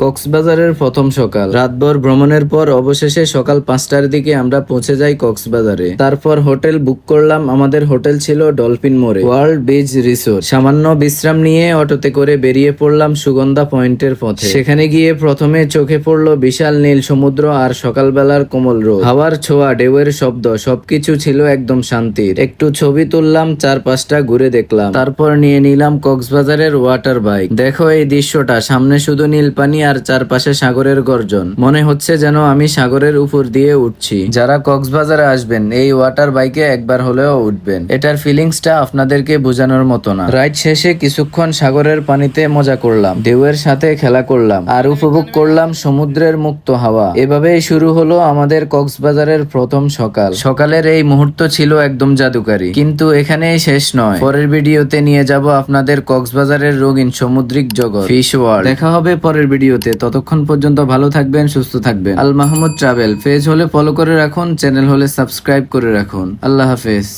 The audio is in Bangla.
কক্সবাজারের প্রথম সকাল। রাতভর ভ্রমণের পর অবশেষে সকাল পাঁচটার দিকে আমরা পৌঁছে যাই কক্সবাজারে। তারপর হোটেল বুক করলাম। আমাদের হোটেল ছিল ডলফিন মোড়ে। World Beach Resort. সামান্য বিশ্রাম নিয়ে অটোতে করে বেরিয়ে পড়লাম সুগন্ধা পয়েন্টের পথে। সেখানে গিয়ে প্রথমে চোখে পড়ল বিশাল নীল সমুদ্র আর সকালবেলার কোমল রোদ। হাওয়ার ছোঁয়া, ঢেউয়ের শব্দ, সবকিছু ছিল একদম শান্তির। একটু ছবি তুললাম চার পাঁচটা ঘুরে দেখলাম। তারপর নিয়ে নিলাম কক্সবাজারের ওয়াটার বাইক। দেখো এই দৃশ্যটা। সামনে শুধু নীল পানি আর চারপাশে সাগরের গর্জন। মনে হচ্ছে যেন আমি সাগরের উপর দিয়ে উঠছি। যারা কক্সবাজারে আসবেন, এই ওয়াটার বাইকে একবার হলেও উঠবেন। এটার ফিলিংসটা আপনাদেরকে বোঝানোর মতো না। রাইড শেষে কিছুক্ষণ সাগরের পানিতে মজা করলাম, ঢেউয়ের সাথে খেলা করলাম, আর উপভোগ করলাম সমুদ্রের মুক্ত হাওয়া। এভাবেই শুরু হলো আমাদের কক্সবাজারের প্রথম সকাল। সকালের এই মুহূর্ত ছিল একদম জাদুকারী। কিন্তু এখানেই শেষ নয়। পরের ভিডিওতে নিয়ে যাব আপনাদের কক্সবাজারের রঙিন সামুদ্রিক জগৎ, ফিশ ওয়ার্ল্ড। দেখা হবে পরের ভিডিওতে। ততক্ষণ পর্যন্ত ভালো থাকবেন, সুস্থ থাকবেন। আল মাহমুদ ট্রাভেল পেজ হলে ফলো করে রাখুন চ্যানেল হলে সাবস্ক্রাইব করে রাখুন। আল্লাহ হাফেজ।